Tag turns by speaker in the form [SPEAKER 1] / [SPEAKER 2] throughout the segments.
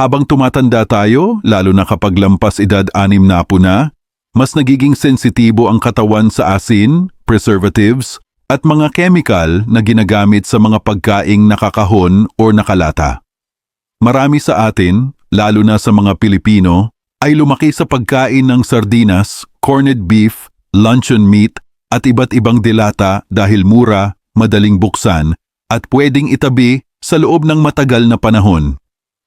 [SPEAKER 1] Habang tumatanda tayo, lalo na kapag lampas edad anim na po na, mas nagiging sensitibo ang katawan sa asin, preservatives, at mga chemical na ginagamit sa mga pagkaing nakakahon o nakalata. Marami sa atin, lalo na sa mga Pilipino, ay lumaki sa pagkain ng sardinas, corned beef, luncheon meat, at iba't ibang dilata dahil mura, madaling buksan, at pwedeng itabi sa loob ng matagal na panahon.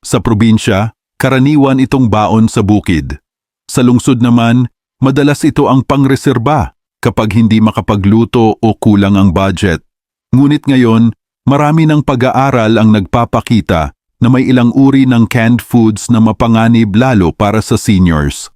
[SPEAKER 1] Sa probinsya, karaniwan itong baon sa bukid. Sa lungsod naman, madalas ito ang pangreserba kapag hindi makapagluto o kulang ang budget. Ngunit ngayon, marami ng pag-aaral ang nagpapakita na may ilang uri ng canned foods na mapanganib lalo para sa seniors.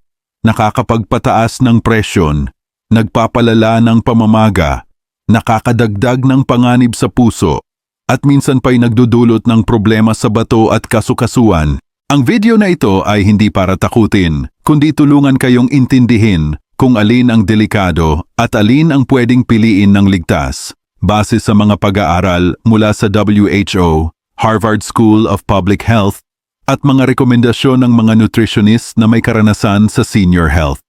[SPEAKER 1] Nakakapagpataas ng presyon, nagpapalala ng pamamaga, nakakadagdag ng panganib sa puso, at minsan pa'y nagdudulot ng problema sa bato at kasukasuan. Ang video na ito ay hindi para takutin, kundi tulungan kayong intindihin kung alin ang delikado at alin ang pwedeng piliin ng ligtas base sa mga pag-aaral mula sa WHO, Harvard School of Public Health at mga rekomendasyon ng mga nutritionist na may karanasan sa senior health.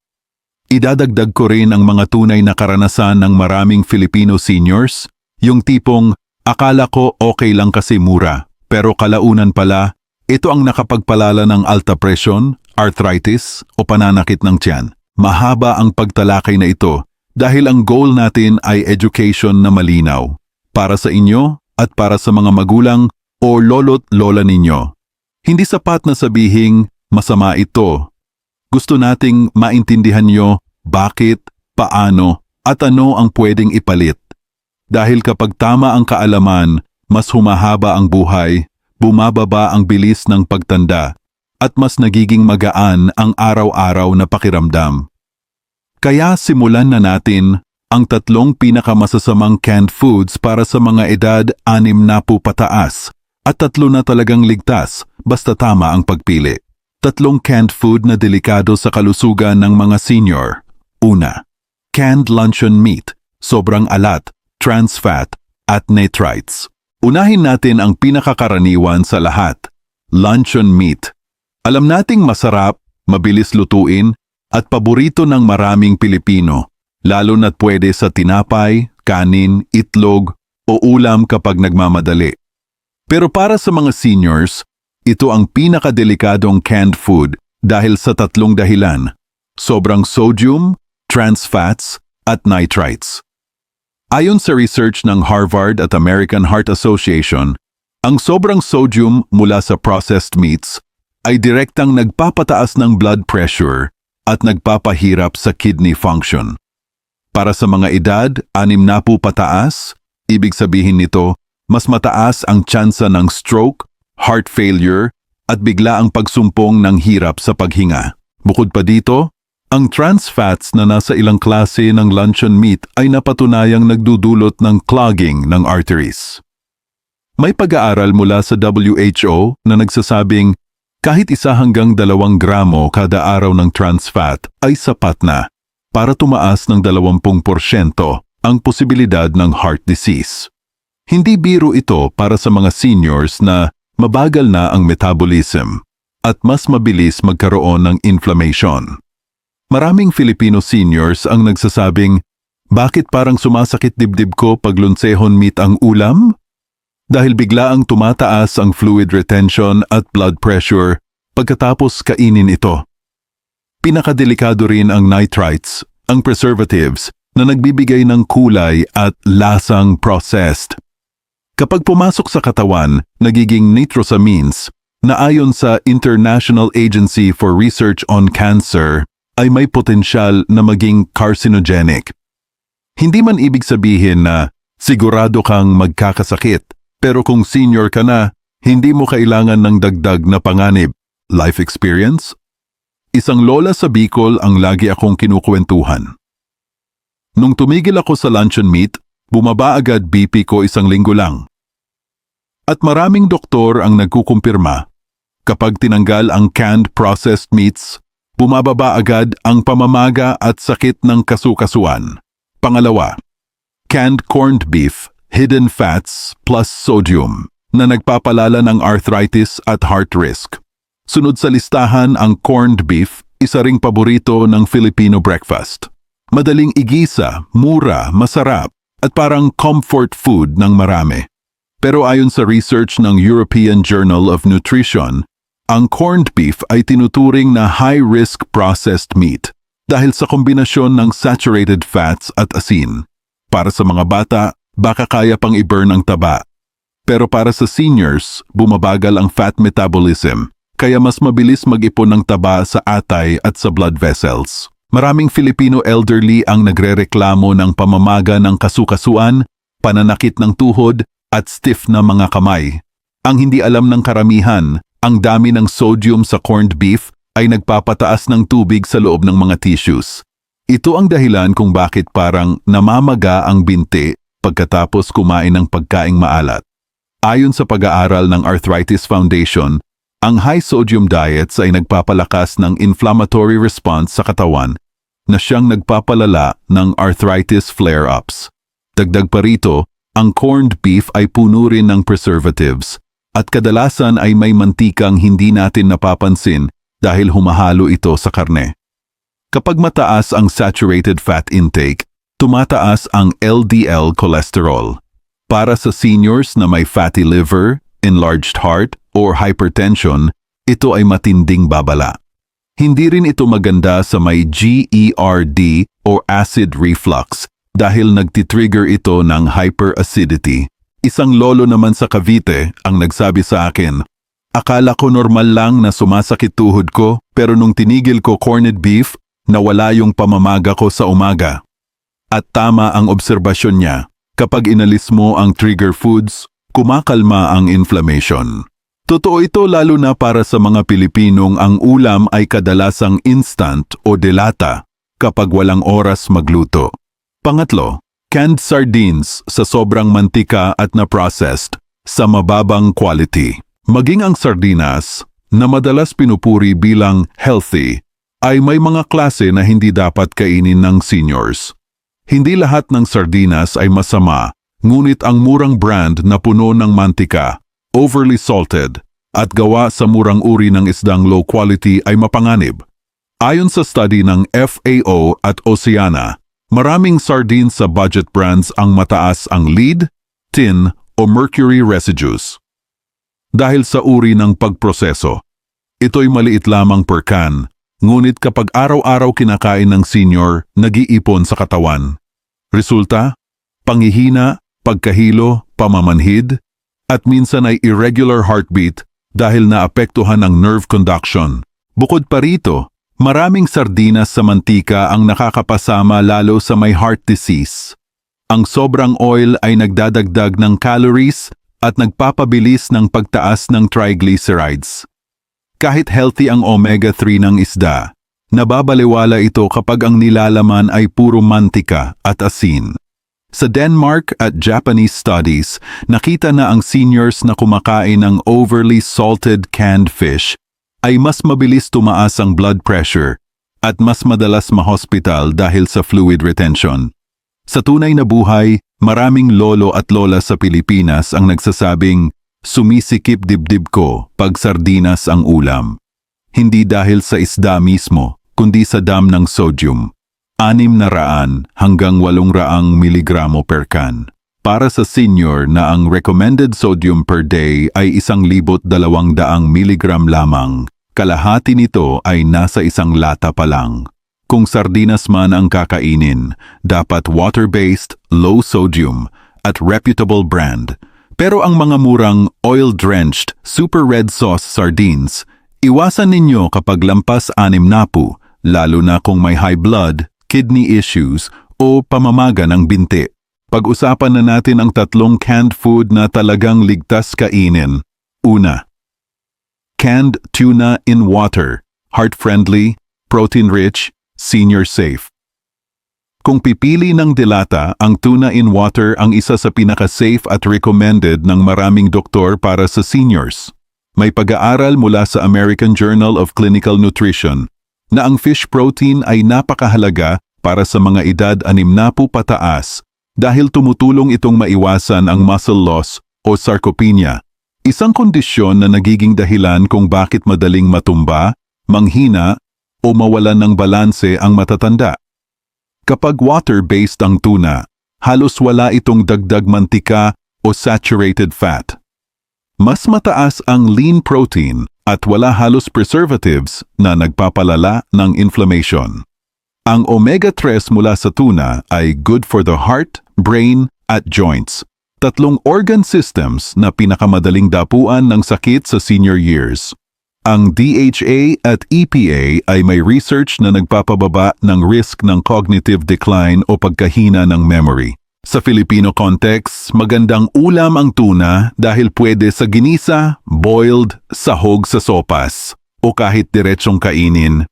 [SPEAKER 1] Idadagdag ko rin ang mga tunay na karanasan ng maraming Filipino seniors, yung tipong Akala ko okay lang kasi mura, pero kalaunan pala, ito ang nakapagpalala ng alta presyon, arthritis o pananakit ng tiyan. Mahaba ang pagtalakay na ito dahil ang goal natin ay education na malinaw para sa inyo at para sa mga magulang o lolo't lola ninyo. Hindi sapat na sabihing masama ito. Gusto nating maintindihan nyo bakit, paano at ano ang pwedeng ipalit. Dahil kapag tama ang kaalaman, mas humahaba ang buhay, bumababa ang bilis ng pagtanda, at mas nagiging magaan ang araw-araw na pakiramdam. Kaya simulan na natin ang tatlong pinakamasasamang canned foods para sa mga edad anim na pataas at tatlo na talagang ligtas basta tama ang pagpili. Tatlong canned food na delikado sa kalusugan ng mga senior. Una, canned luncheon meat, sobrang alat trans fat, at nitrites. Unahin natin ang pinakakaraniwan sa lahat, luncheon meat. Alam nating masarap, mabilis lutuin, at paborito ng maraming Pilipino, lalo na't pwede sa tinapay, kanin, itlog, o ulam kapag nagmamadali. Pero para sa mga seniors, ito ang pinakadelikadong canned food dahil sa tatlong dahilan. Sobrang sodium, trans fats, at nitrites. Ayon sa research ng Harvard at American Heart Association, ang sobrang sodium mula sa processed meats ay direktang nagpapataas ng blood pressure at nagpapahirap sa kidney function. Para sa mga edad, anim na po pataas, ibig sabihin nito, mas mataas ang tsansa ng stroke, heart failure, at bigla ang pagsumpong ng hirap sa paghinga. Bukod pa dito, ang trans fats na nasa ilang klase ng luncheon meat ay napatunayang nagdudulot ng clogging ng arteries. May pag-aaral mula sa WHO na nagsasabing kahit isa hanggang dalawang gramo kada araw ng trans fat ay sapat na para tumaas ng 20% ang posibilidad ng heart disease. Hindi biro ito para sa mga seniors na mabagal na ang metabolism at mas mabilis magkaroon ng inflammation. Maraming Filipino seniors ang nagsasabing, bakit parang sumasakit dibdib ko pag lunsehon meat ang ulam? Dahil bigla ang tumataas ang fluid retention at blood pressure pagkatapos kainin ito. Pinakadelikado rin ang nitrites, ang preservatives, na nagbibigay ng kulay at lasang processed. Kapag pumasok sa katawan, nagiging nitrosamines na ayon sa International Agency for Research on Cancer ay may potensyal na maging carcinogenic. Hindi man ibig sabihin na sigurado kang magkakasakit, pero kung senior ka na, hindi mo kailangan ng dagdag na panganib. Life experience? Isang lola sa Bicol ang lagi akong kinukwentuhan. Nung tumigil ako sa luncheon meat, bumaba agad BP ko isang linggo lang. At maraming doktor ang nagkukumpirma, kapag tinanggal ang canned processed meats, bumababa agad ang pamamaga at sakit ng kasukasuan. Pangalawa, canned corned beef, hidden fats plus sodium na nagpapalala ng arthritis at heart risk. Sunod sa listahan ang corned beef, isa ring paborito ng Filipino breakfast. Madaling igisa, mura, masarap, at parang comfort food ng marami. Pero ayon sa research ng European Journal of Nutrition, ang corned beef ay tinuturing na high-risk processed meat dahil sa kombinasyon ng saturated fats at asin. Para sa mga bata, baka kaya pang i-burn ang taba. Pero para sa seniors, bumabagal ang fat metabolism, kaya mas mabilis mag-ipon ng taba sa atay at sa blood vessels. Maraming Filipino elderly ang nagrereklamo ng pamamaga ng kasukasuan, pananakit ng tuhod, at stiff na mga kamay. Ang hindi alam ng karamihan, ang dami ng sodium sa corned beef ay nagpapataas ng tubig sa loob ng mga tissues. Ito ang dahilan kung bakit parang namamaga ang binti pagkatapos kumain ng pagkaing maalat. Ayon sa pag-aaral ng Arthritis Foundation, ang high-sodium diets ay nagpapalakas ng inflammatory response sa katawan na siyang nagpapalala ng arthritis flare-ups. Dagdag pa rito, ang corned beef ay puno rin ng preservatives at kadalasan ay may mantikang hindi natin napapansin dahil humahalo ito sa karne. Kapag mataas ang saturated fat intake, tumataas ang LDL cholesterol. Para sa seniors na may fatty liver, enlarged heart, or hypertension, ito ay matinding babala. Hindi rin ito maganda sa may GERD o acid reflux dahil nagtitrigger ito ng hyperacidity. Isang lolo naman sa Cavite ang nagsabi sa akin, Akala ko normal lang na sumasakit tuhod ko pero nung tinigil ko corned beef, nawala yung pamamaga ko sa umaga. At tama ang obserbasyon niya, kapag inalis mo ang trigger foods, kumakalma ang inflammation. Totoo ito lalo na para sa mga Pilipinong ang ulam ay kadalasang instant o delata kapag walang oras magluto. Pangatlo, canned sardines sa sobrang mantika at na-processed sa mababang quality. Maging ang sardinas, na madalas pinupuri bilang healthy, ay may mga klase na hindi dapat kainin ng seniors. Hindi lahat ng sardinas ay masama, ngunit ang murang brand na puno ng mantika, overly salted, at gawa sa murang uri ng isdang low quality ay mapanganib. Ayon sa study ng FAO at Oceana, maraming sardines sa budget brands ang mataas ang lead, tin o mercury residues. Dahil sa uri ng pagproseso, ito'y maliit lamang per can, ngunit kapag araw-araw kinakain ng senior, nag-iipon sa katawan. Resulta, pangihina, pagkahilo, pamamanhid, at minsan ay irregular heartbeat dahil naapektuhan ang nerve conduction. Bukod pa rito, maraming sardinas sa mantika ang nakakapasama lalo sa may heart disease. Ang sobrang oil ay nagdadagdag ng calories at nagpapabilis ng pagtaas ng triglycerides. Kahit healthy ang omega-3 ng isda, nababaliwala ito kapag ang nilalaman ay puro mantika at asin. Sa Denmark at Japanese studies, nakita na ang seniors na kumakain ng overly salted canned fish ay mas mabilis tumaas ang blood pressure at mas madalas mahospital dahil sa fluid retention. Sa tunay na buhay, maraming lolo at lola sa Pilipinas ang nagsasabing, sumisikip dibdib ko pag sardinas ang ulam. Hindi dahil sa isda mismo, kundi sa dam ng sodium anim na raan hanggang walong raang miligramo per can. Para sa senior na ang recommended sodium per day ay isang libot dalawang daang miligram lamang, kalahati nito ay nasa isang lata pa lang. Kung sardinas man ang kakainin, dapat water-based, low sodium, at reputable brand. Pero ang mga murang oil-drenched, super red sauce sardines, iwasan ninyo kapag lampas anim na po, lalo na kung may high blood, kidney issues o pamamaga ng binti. Pag-usapan na natin ang tatlong canned food na talagang ligtas kainin. Una, canned tuna in water, heart-friendly, protein-rich, senior-safe. Kung pipili ng dilata, ang tuna in water ang isa sa pinaka-safe at recommended ng maraming doktor para sa seniors. May pag-aaral mula sa American Journal of Clinical Nutrition na ang fish protein ay napakahalaga para sa mga edad anim na po pataas dahil tumutulong itong maiwasan ang muscle loss o sarcopenia, Isang kondisyon na nagiging dahilan kung bakit madaling matumba, manghina, o mawalan ng balanse ang matatanda. Kapag water-based ang tuna, halos wala itong dagdag mantika o saturated fat. Mas mataas ang lean protein at wala halos preservatives na nagpapalala ng inflammation. Ang omega-3 mula sa tuna ay good for the heart, brain, at joints. Tatlong organ systems na pinakamadaling dapuan ng sakit sa senior years. Ang DHA at EPA ay may research na nagpapababa ng risk ng cognitive decline o pagkahina ng memory. Sa Filipino context, magandang ulam ang tuna dahil pwede sa ginisa, boiled, sahog sa sopas, o kahit diretsong kainin.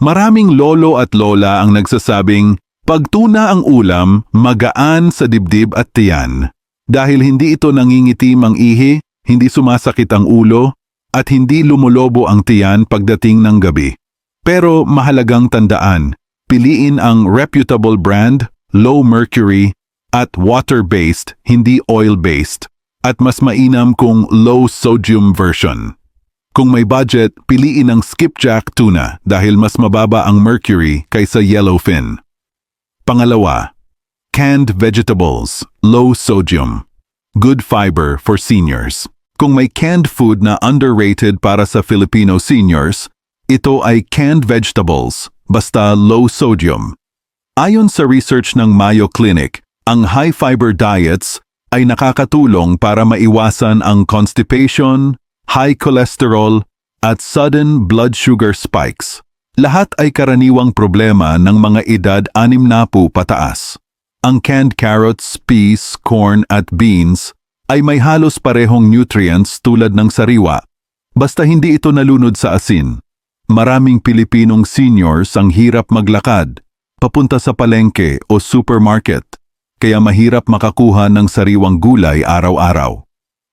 [SPEAKER 1] Maraming lolo at lola ang nagsasabing, pag tuna ang ulam, magaan sa dibdib at tiyan. Dahil hindi ito nangingitim ang ihi, hindi sumasakit ang ulo, at hindi lumulobo ang tiyan pagdating ng gabi. Pero mahalagang tandaan, piliin ang reputable brand, low mercury, at water-based, hindi oil-based, at mas mainam kung low-sodium version. Kung may budget, piliin ang skipjack tuna dahil mas mababa ang mercury kaysa yellowfin. Pangalawa, canned vegetables, low sodium. Good fiber for seniors. Kung may canned food na underrated para sa Filipino seniors, ito ay canned vegetables, basta low sodium. Ayon sa research ng Mayo Clinic, ang high-fiber diets ay nakakatulong para maiwasan ang constipation, high cholesterol, at sudden blood sugar spikes. Lahat ay karaniwang problema ng mga edad 60 pataas. Ang canned carrots, peas, corn at beans ay may halos parehong nutrients tulad ng sariwa, basta hindi ito nalunod sa asin. Maraming Pilipinong seniors ang hirap maglakad, papunta sa palengke o supermarket, kaya mahirap makakuha ng sariwang gulay araw-araw.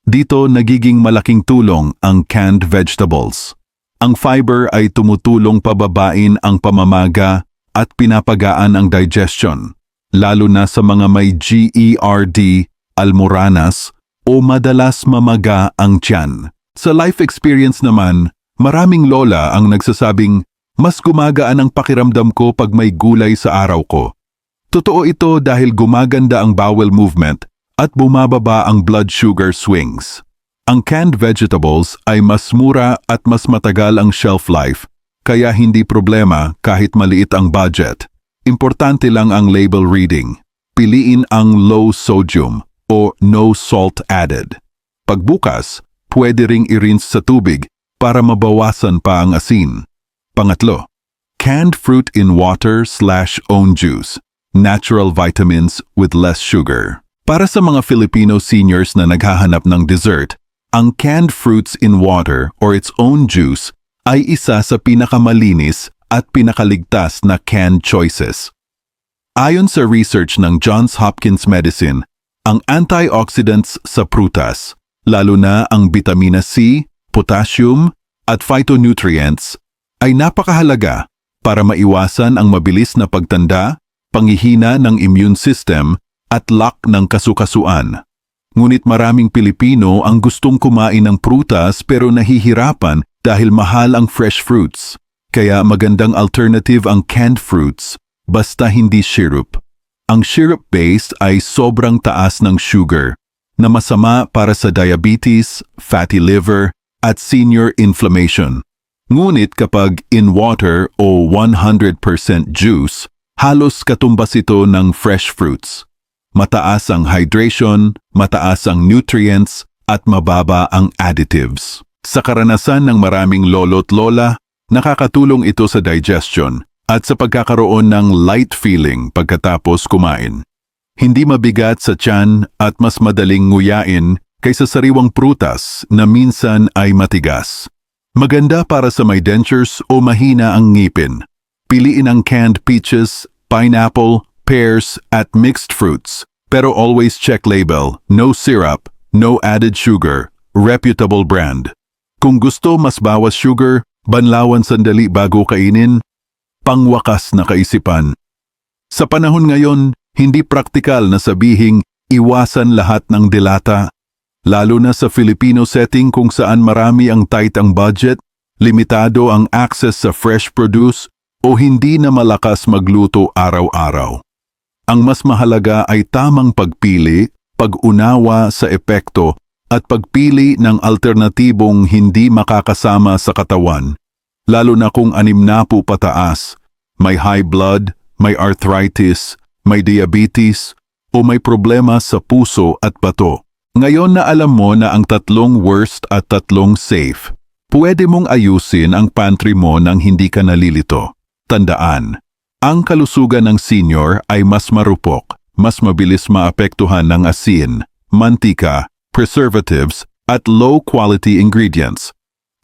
[SPEAKER 1] Dito nagiging malaking tulong ang canned vegetables. Ang fiber ay tumutulong pababain ang pamamaga at pinapagaan ang digestion, lalo na sa mga may GERD, almoranas, o madalas mamaga ang tiyan. Sa life experience naman, maraming lola ang nagsasabing, mas gumagaan ang pakiramdam ko pag may gulay sa araw ko. Totoo ito dahil gumaganda ang bowel movement at bumababa ang blood sugar swings. Ang canned vegetables ay mas mura at mas matagal ang shelf life, kaya hindi problema kahit maliit ang budget. Importante lang ang label reading. Piliin ang low sodium o no salt added. Pagbukas, pwede ring i-rinse sa tubig para mabawasan pa ang asin. Pangatlo, canned fruit in water slash own juice. Natural vitamins with less sugar. Para sa mga Filipino seniors na naghahanap ng dessert, ang canned fruits in water or its own juice ay isa sa pinakamalinis at pinakaligtas na canned choices. Ayon sa research ng Johns Hopkins Medicine, ang antioxidants sa prutas, lalo na ang vitamina C, potassium, at phytonutrients, ay napakahalaga para maiwasan ang mabilis na pagtanda, pangihina ng immune system, at lack ng kasukasuan. Ngunit maraming Pilipino ang gustong kumain ng prutas pero nahihirapan dahil mahal ang fresh fruits. Kaya magandang alternative ang canned fruits, basta hindi syrup. Ang syrup-based ay sobrang taas ng sugar, na masama para sa diabetes, fatty liver, at senior inflammation. Ngunit kapag in water o 100% juice, halos katumbas ito ng fresh fruits. Mataas ang hydration, mataas ang nutrients, at mababa ang additives. Sa karanasan ng maraming lolo't lola, nakakatulong ito sa digestion at sa pagkakaroon ng light feeling pagkatapos kumain. Hindi mabigat sa tiyan at mas madaling nguyain kaysa sariwang prutas na minsan ay matigas. Maganda para sa may dentures o mahina ang ngipin. Piliin ang canned peaches, pineapple, pears, at mixed fruits. Pero always check label, no syrup, no added sugar, reputable brand. Kung gusto mas bawas sugar, banlawan sandali bago kainin, pangwakas na kaisipan. Sa panahon ngayon, hindi praktikal na sabihing iwasan lahat ng dilata. Lalo na sa Filipino setting kung saan marami ang tight ang budget, limitado ang access sa fresh produce, o hindi na malakas magluto araw-araw. Ang mas mahalaga ay tamang pagpili, pag-unawa sa epekto, at pagpili ng alternatibong hindi makakasama sa katawan, lalo na kung anim na po pataas, may high blood, may arthritis, may diabetes, o may problema sa puso at bato. Ngayon na alam mo na ang tatlong worst at tatlong safe, pwede mong ayusin ang pantry mo nang hindi ka nalilito. Tandaan, ang kalusugan ng senior ay mas marupok, mas mabilis maapektuhan ng asin, mantika, preservatives, at low-quality ingredients.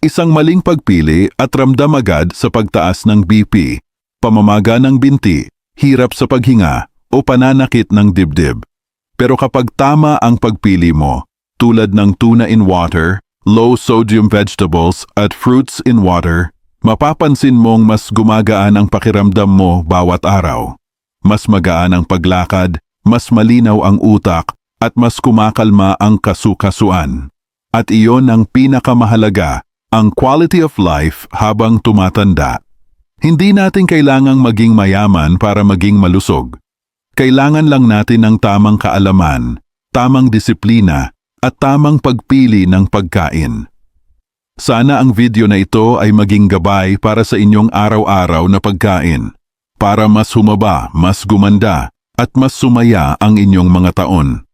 [SPEAKER 1] Isang maling pagpili at ramdam agad sa pagtaas ng BP, pamamaga ng binti, hirap sa paghinga, o pananakit ng dibdib. Pero kapag tama ang pagpili mo, tulad ng tuna in water, low-sodium vegetables at fruits in water, mapapansin mong mas gumagaan ang pakiramdam mo bawat araw. Mas magaan ang paglakad, mas malinaw ang utak, at mas kumakalma ang kasukasuan. At iyon ang pinakamahalaga, ang quality of life habang tumatanda. Hindi natin kailangang maging mayaman para maging malusog. Kailangan lang natin ng tamang kaalaman, tamang disiplina, at tamang pagpili ng pagkain. Sana ang video na ito ay maging gabay para sa inyong araw-araw na pagkain, para mas humaba, mas gumanda, at mas sumaya ang inyong mga taon.